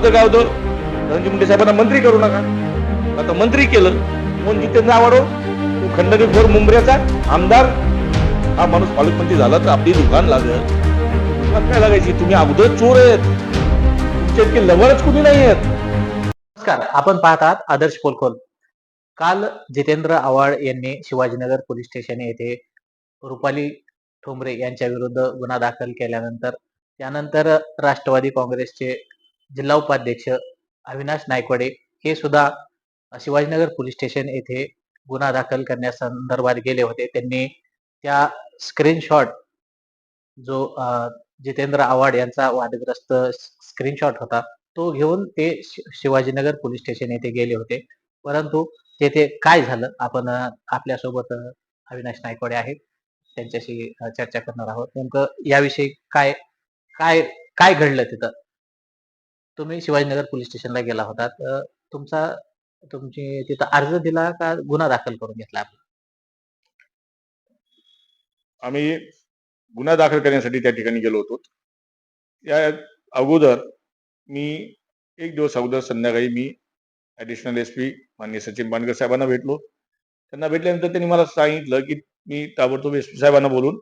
अगोदर गाव दर धनंजय मुंडे साहेबांना मंत्री करू नका. आता मंत्री केलं कोण जितेंद्र आव्हाड? तो खंडणी मुंबऱ्याचा आमदार. हा माणूस पालकमंत्री झाला तर आपली दुकान लागल. दुकान काय लागायची? तुम्ही अगोदर चोर आहेत. तुमच्या इतके लवरच कुणी नाही आहेत. नमस्कार. आपण पाहतात आदर्श पोलखोल. काल जितेंद्र आव्हाड यांनी शिवाजीनगर पोलीस स्टेशन येथे रुपाली ठोंबरे यांच्या विरुद्ध गुन्हा दाखल केल्यानंतर त्यानंतर राष्ट्रवादी काँग्रेसचे जिल्हा उपाध्यक्ष अविनाश नायकवडे हे सुद्धा शिवाजीनगर पोलीस स्टेशन येथे गुन्हा दाखल करण्यासंदर्भात गेले होते. त्यांनी त्या स्क्रीनशॉट जो जितेंद्र आव्हाड यांचा वादग्रस्त स्क्रीनशॉट होता तो घेऊन ते शि- शिवाजीनगर पोलीस स्टेशन येथे गेले होते. परंतु तेथे काय झालं? आपण आपल्यासोबत अविनाश नायकवाडे आहेत. त्यांच्याशी चर्चा करणार आहोत. नेमकं याविषयी काय काय काय घडलं तिथं? तुम्ही शिवाजीनगर पोलीस स्टेशनला गेला होता. तुमचा तुमची तिथं अर्ज दिला का गुन्हा दाखल करून घेतला आम्ही गुन्हा दाखल करण्यासाठी त्या ठिकाणी गेलो होतो. या अगोदर मी एक दिवस अगोदर संध्याकाळी मी ऍडिशनल एस पी माननीय सचिन बांडकर साहेबांना भेटलो. त्यांना भेटल्यानंतर त्यांनी मला सांगितलं की मी ताबडतोब एस पी साहेबांना बोलून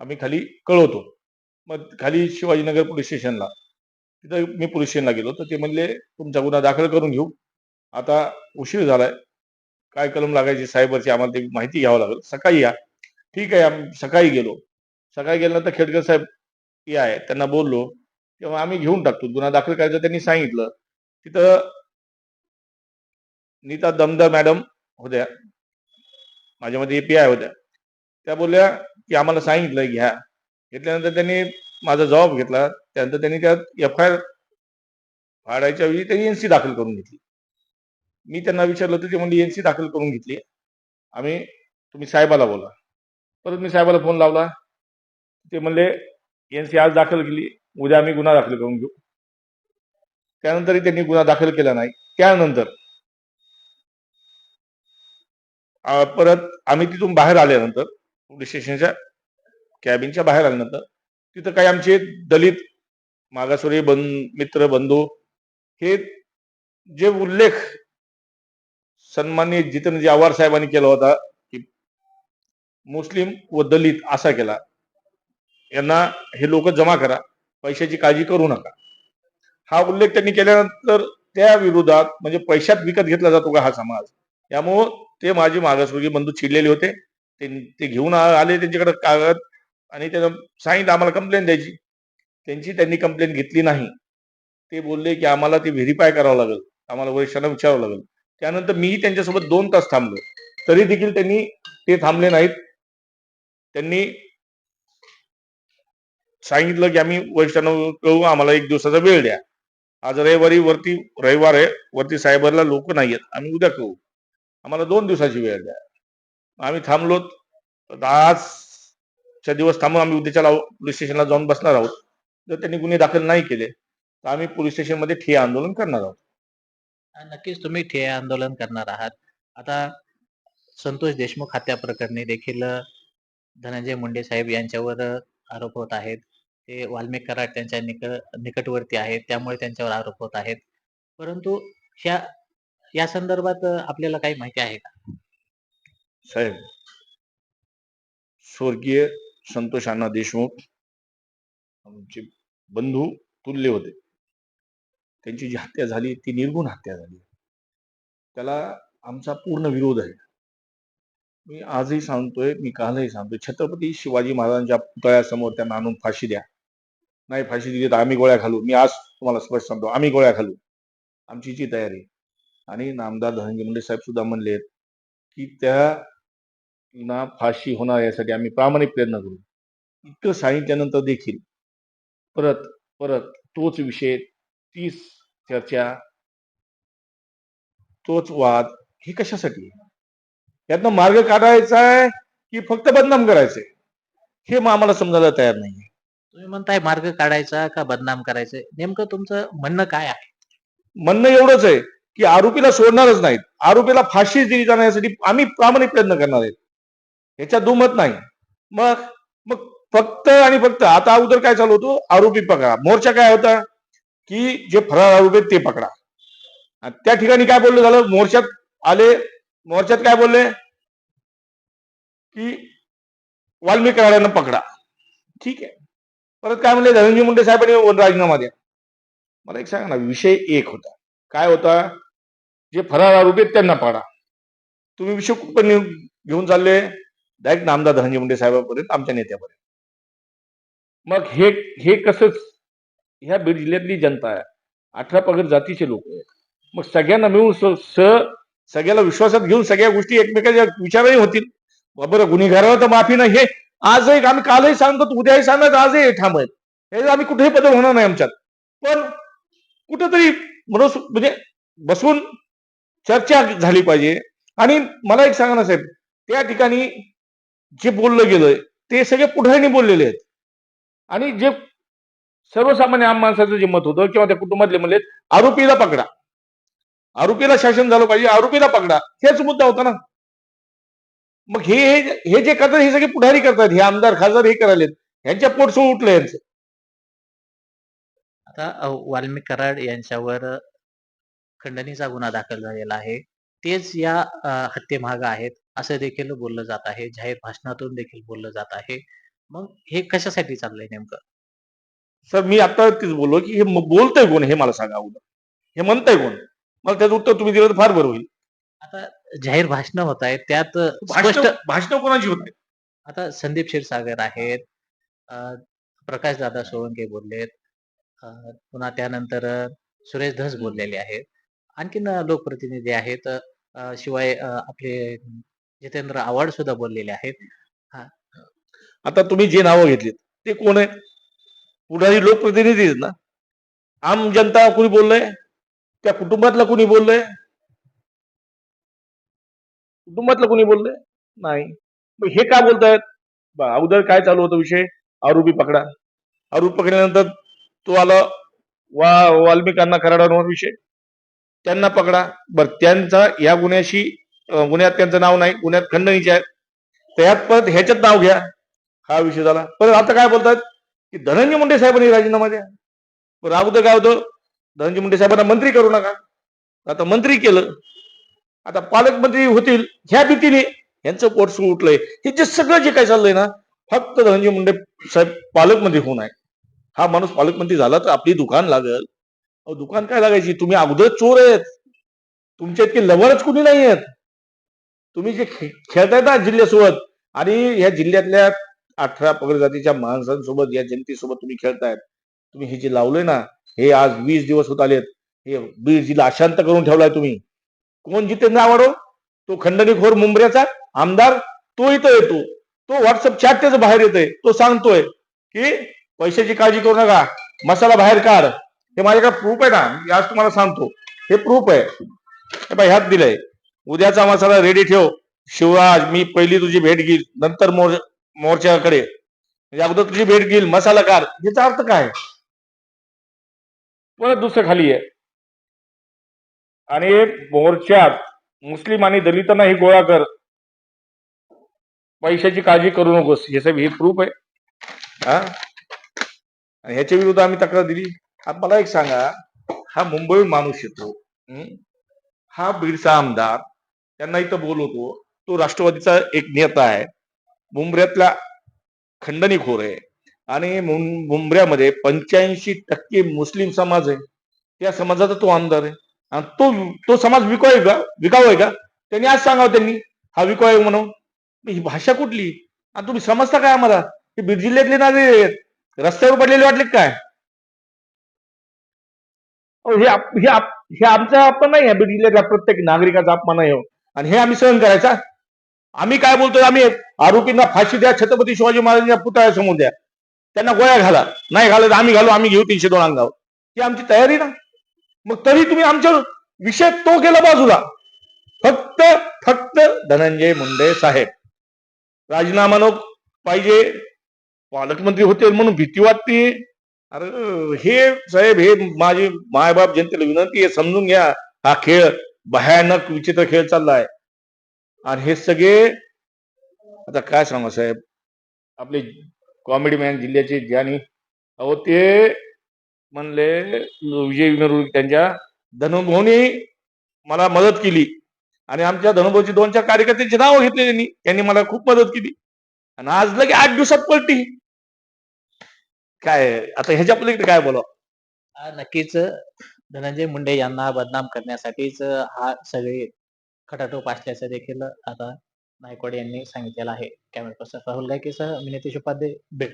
आम्ही खाली कळवतो. मग खाली शिवाजीनगर पोलीस स्टेशनला तिथं मी पोलीस स्टेशनला गेलो तर ते म्हणले तुमचा गुन्हा दाखल करून घेऊ. आता उशीर झालाय. काय कलम लागायची साहेबरची आम्हाला ते माहिती घ्यावं लागेल. सकाळी या. ठीक आहे आम्ही सकाळी गेलो. सकाळी गेल्यानंतर खेडकर साहेब या आहे त्यांना बोललो. तेव्हा आम्ही घेऊन टाकतो. गुन्हा दाखल करायचं त्यांनी सांगितलं. तिथं नीता दमदार मॅडम होत्या. माझ्यामध्ये आय होत्या. त्या बोलल्या की आम्हाला सांगितलं घ्या. घेतल्यानंतर त्यांनी माझा जबाब घेतला त्यानंतर त्यांनी त्यात एफ आय आर फाडायच्या वेळी त्यांनी एनसी दाखल करून घेतली. मी त्यांना विचारलं होतं ते म्हणजे एनसी दाखल करून घेतली. आम्ही तुम्ही साहेबाला बोला. परत मी साहेबाला फोन लावला. ते म्हणले एनसी आज दाखल केली उद्या आम्ही गुन्हा दाखल करून घेऊ. त्यानंतरही त्यांनी गुन्हा दाखल केला नाही. त्यानंतर परत आम्ही तिथून बाहेर आल्यानंतर पोलीस स्टेशनच्या कॅबिनच्या बाहेर आल्यानंतर तिथं काही आमचे दलित मागासवर्गीय बन मित्र बंधू हे जे उल्लेख सन्माननीय जितेंद्रजी आव्हाड साहेबांनी केला होता की मुस्लिम व दलित असा केला. यांना हे लोक जमा करा पैशाची काळजी करू नका. हा उल्लेख त्यांनी केल्यानंतर त्या विरोधात म्हणजे पैशात विकत घेतला जातो का हा समाज? त्यामुळं ते माझे मागासवर्गीय बंधू चिडलेले होते. ते ते घेऊन आले त्यांच्याकडे कागद आणि त्यानं सांगितलं आम्हाला कंप्लेंट द्यायची. त्यांची त्यांनी कंप्लेंट घेतली नाही. ते बोलले की आम्हाला ते व्हेरीफाय करावं लागेल. आम्हाला वरिष्ठांना विचारावं लागेल. त्यानंतर मीही त्यांच्यासोबत दोन तास थांबलो. तरी देखील त्यांनी ते थांबले नाहीत. त्यांनी सांगितलं की आम्ही वरिष्ठांना कळू आम्हाला एक दिवसाचा वेळ द्या. आज रविवारी वरती रविवार आहे वरती सायबरला लोक नाही आहेत. आम्ही उद्या कळू आम्हाला दोन दिवसाची वेळ द्या. आम्ही थांबलो आजच्या दिवस थांबून आम्ही उद्याच्या पोलीस स्टेशनला जाऊन बसणार आहोत. जर त्यांनी गुन्हे दाखल नाही केले तर आम्ही पोलीस स्टेशनमध्ये ठिय्या आंदोलन करणार आहोत. नक्कीच तुम्ही ठिय्या आंदोलन करणार आहात. आता संतोष देशमुख हत्या प्रकरणी देखील धनंजय मुंडे साहेब यांच्यावर आरोप होत आहेत. ते वाल्मिक कराड त्यांच्या निक निकटवर्ती आहेत त्यामुळे त्यांच्यावर आरोप होत आहेत. परंतु ह्या या संदर्भात आपल्याला काही माहिती आहे का? साहेब स्वर्गीय संतोष अण्णा देशमुख आमचे बंधू तुल्य होते. त्यांची जी हत्या झाली ती निर्गुण हत्या झाली. त्याला आमचा पूर्ण विरोध आहे. मी आजही सांगतोय मी कालही सांगतोय छत्रपती शिवाजी महाराजांच्या पुतळ्यासमोर त्यांना आणून फाशी द्या. नाही फाशी दिली तर आम्ही गोळ्या घालू मी आज तुम्हाला स्पष्ट सांगतो आम्ही गोळ्या घालू आमची जी तयारी. आणि नामदार धनंजय मुंडे साहेब सुद्धा म्हणलेत की त्या ना फाशी होणार यासाठी आम्ही प्रामाणिक प्रयत्न करू. इतकं सांगितल्यानंतर देखील परत परत तोच विषय तीच चर्चा तोच वाद हे कशासाठी? यातनं मार्ग काढायचा आहे की फक्त बदनाम करायचंय? हे मग आम्हाला समजायला तयार नाही तुम्ही म्हणताय मार्ग काढायचा का बदनाम करायचं नेमकं तुमचं म्हणणं काय आहे? म्हणणं एवढंच आहे की आरोपीला सोडणारच नाहीत. आरोपीला फाशी दिली जाण्यासाठी आम्ही प्रामाणिक प्रयत्न करणार आहेत. ह्याच्यात दुमत नाही. मग मग फक्त आणि फक्त आता अगोदर काय चालू होतो? आरोपी पकडा. मोर्चा काय होता? की जे फरार आरोपी आहेत ते पकडा. त्या ठिकाणी काय बोललं झालं? मोर्चात आले. मोर्चात काय बोलले? की वाल्मिकी कराड्यांना पकडा. ठीक आहे. परत काय म्हणले? धनंजय मुंडे साहेबांनी वन राजीनामा द्या. मला एक सांगा ना विषय एक होता. काय होता? जे फरार आरोपी आहेत त्यांना पकडा. तुम्ही विषय कुठं घेऊन चालले? डायरेक्ट नामदार धनंजय मुंडे साहेबांपर्यंत आमच्या नेत्यापर्यंत. मग हे हे कसंच ह्या बीड जिल्ह्यातली जनता आहे. अठरा पगड जातीचे लोक आहेत. मग सगळ्यांना मिळून स- सगळ्याला विश्वासात घेऊन सगळ्या गोष्टी एकमेकाच्या विचारही होतील. बा बरं गुन्हेगारावर तर माफी नाही. हे आजही आम्ही कालही सांगतो उद्याही सांगत आजही हे ठाम आहेत हे आम्ही कुठेही बदल होणार नाही आमच्यात. पण कुठंतरी मनोस म्हणजे बसून चर्चा झाली पाहिजे. आणि मला एक सांगा ना साहेब त्या ठिकाणी जे बोललं गेलंय ते सगळे पुढाऱ्यांनी बोललेले आहेत. आणि जे सर्वसामान्य आम माणसाचं जे मत होतं किंवा त्या कुटुंबातले म्हणले आरोपीला पकडा. आरोपीला शासन झालं पाहिजे आरोपीला पकडा. हेच मुद्दा होता ना. मग हे हे हे जे करतात हे सगळे पुढारी करतात. हे आमदार खासदार हे करायलेत. यांच्या पोटसोळ उठलं यांचं. आता वाल्मिक कराड यांच्यावर खंडणीचा गुन्हा दाखल झालेला आहे. तेच या हत्येमागे आहेत असं देखील बोललं जात आहे. जाहीर भाषणातून देखील बोललं जात आहे. मग हे कशासाठी चाललंय नेमकं? सर मी आता तेच बोललो की हे बोलतंय कोण हे मला सांगा अगोदर. हे म्हणतंय कोण? मला त्याचं उत्तर तुम्ही दिलं तर फार बरं होईल. आता जाहीर भाषणं होत आहेत. त्यात भाषण कोणाची होत आता संदीप क्षीरसागर आहेत प्रकाश दादा सोळंके बोललेत पुन्हा त्यानंतर सुरेश धस बोललेले आहेत. आणखीन लोकप्रतिनिधी आहेत. अ, शिवाय अ, आपले जितेंद्र आव्हाड सुद्धा बोललेले आहेत. आता तुम्ही जे नावं घेतलीत ते कोण आहे? पुढारी लोकप्रतिनिधी आहेत ना? आम जनता कुणी बोललंय? त्या कुटुंबातलं कुणी बोललंय? कुटुंबातलं कुणी बोललंय? नाही. मग हे काय बोलतायत? बा, अगोदर काय चालू होतं विषय? आरोपी पकडा. आरोपी पकडल्यानंतर तो आला वा वाल्मिकांना कराडांवर विषय? त्यांना पकडा. बर त्यांचा या गुन्ह्याशी गुन्ह्यात त्यांचं नाव नाही गुन्ह्यात खंडणीचे आहेत. त्यात परत ह्याच्यात नाव घ्या. हा विषय झाला. परत आता काय बोलतात? की धनंजय मुंडे साहेबांनी राजीनामा द्या. पण अगोदर काय होतं? धनंजय मुंडे साहेबांना मंत्री करू नका. आता मंत्री केलं. आता पालकमंत्री होतील ह्या भीतीने यांचं पोट सुरू उठलंय हे जे सगळं जे काय चाललंय ना फक्त धनंजय मुंडे साहेब पालकमंत्री होऊन आहे हा माणूस पालकमंत्री झाला तर आपली दुकान लागल. दुकान काय लागायची? तुम्ही अगोदर चोर आहेत. तुमच्या इतके लवरच कुणी नाही आहेत. तुम्ही जे खे- खेळताय ना जिल्ह्यासोबत आणि या जिल्ह्यातल्या अठरा पगड जातीच्या माणसांसोबत या जनतेसोबत तुम्ही खेळतायत तुम्ही हे जे लावलंय ना हे आज वीस दिवस होत आलेत. हे बीड जिल्हा अशांत करून ठेवलाय तुम्ही. कोण जितेंद्र आवाडो तो खंडणीखोर मुंबऱ्याचा आमदार तो इथं येतो. तो व्हॉट्सअप चॅट त्याचा बाहेर येतोय. तो सांगतोय की पैशाची काळजी करू नका. मसाला बाहेर काढ. हे माझ्याकडे प्रूफ आहे ना मी आज तुम्हाला सांगतो. हे प्रूफ आहे. हे बघ, ह्यात दिलंय. उद्याचा मसाला रेडी ठेव. शिवराज मी पहिली तुझी भेट घेईल. नंतर मोर मोर्चाकडे. म्हणजे अगोदर तुझी भेट घेईल मसाला कार याचा अर्थ काय? परत दुसरं खाली आहे आणि मोर्चात मुस्लिम आणि दलितांना ही गोळा कर. पैशाची काळजी करू नकोस. हे साहेब हे प्रूफ आहे. हा? आणि ह्याच्या विरुद्ध आम्ही तक्रार दिली. आता मला एक सांगा हा मुंबई माणूस येतो हा? बीडचा आमदार त्यांना इथं बोलवतो तो राष्ट्रवादीचा एक नेता आहे मुंबऱ्यातला खंडणीखोर आहे. आणि मुंबऱ्यामध्ये पंच्याऐंशी टक्के मुस्लिम समाज आहे. त्या समाजाचा तो आमदार आहे. आणि तो तो समाज विकाऊ आहे का? विकाव आहे का? त्यांनी आज सांगावं त्यांनी हा विकाऊ आहे म्हणून ही भाषा कुठली? आणि तुम्ही समजता काय आम्हाला? हे बीड जिल्ह्यातले ना रस्त्यावर पडलेले वाटले काय? हे हे आप- आमचा अपमान नाही आहे बीड जिल्ह्यातल्या प्रत्येक नागरिकाचा अपमान आहे आणि हे आम्ही सहन करायचा. आम्ही काय बोलतोय आम्ही आरोपींना फाशी द्या छत्रपती शिवाजी महाराजांच्या पुतळ्यासमोर द्या. त्यांना गोळ्या घाला. नाही घालत आम्ही घालू आम्ही घेऊ तीनशे दोन अंगावर. ही आमची तयारी ना. मग तरी तुम्ही आमच्या विषय तो केला बाजूला. फक्त फक्त धनंजय मुंडे साहेब. राजीनामा नको पाहिजे. पालकमंत्री होते म्हणून भीती वाटते. अरे हे साहेब हे माझी मायबाप जनतेला विनंती आहे समजून घ्या हा खेळ भयानक विचित्र खेळ चाललाय. आणि हे सगळे आता काय सांगू साहेब? आपले कॉमेडी मॅन जिल्ह्याचे ज्ञानी अहो ते म्हणले विजय विनोद त्यांच्या धनुभाऊनी मला मदत केली. आणि आमच्या धनुभाऊची दोन चार कार्यकर्त्यांची नाव घेतली त्यांनी. त्यांनी मला खूप मदत केली. आणि आज लगे आठ दिवसात पलटी. काय आता ह्याच्या पलीकडे काय बोलावं? नक्कीच. धनंजय मुंडे यांना बदनाम करण्यासाठीच हा सगळे खटाटोप असल्याचं देखील आता नायकवाड यांनी सांगितलेलं आहे. कॅमेरा पर्सन राहुल गायकेसह मी नितेश उपाध्ये बीड.